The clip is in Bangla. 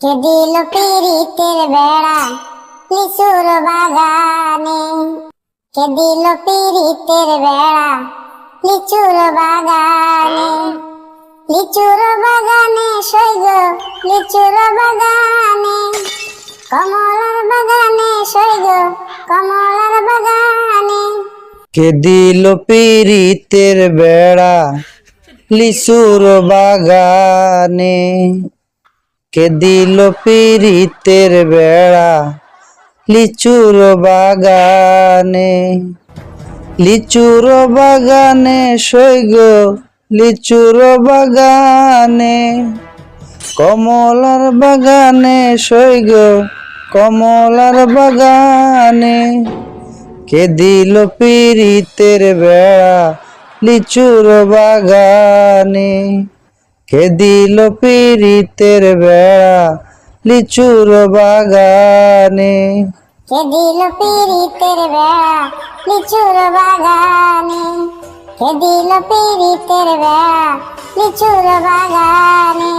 কে দিল পিরিতের বেড়া, লিচুর বাগানে। কে দিল পিরিতের বেড়া, লিচুর বাগানে। লিচুর বাগানে সৈগ লিচুর বাগানে। কমলার বাগানে সৈগ কমলার বাগানে। কে দিল পিরিতের বেড়া, লিচুর বাগানে। কে দিল পিরিতের বেড়া লিচুর বাগানে? লিচুর বাগানে সৈগ লিচুর বাগানে। কমলার বাগানে সৈগ কমলার বাগানে। কে দিল পিরিতের বেড়া লিচুর বাগানে? কে দিল পিরিতের বেড়া লিচুর বাগানে? কে দিল বেড়া লিচুর বাগানে? কে দিল বেড়া লিচুর বাগানে?